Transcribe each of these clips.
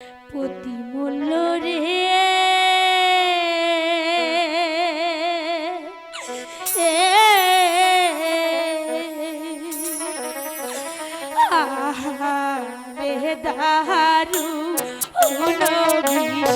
প্রতিমূল্য রে। আহারে দারু অনুবিশ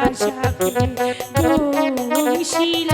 আশাকে দুই শিল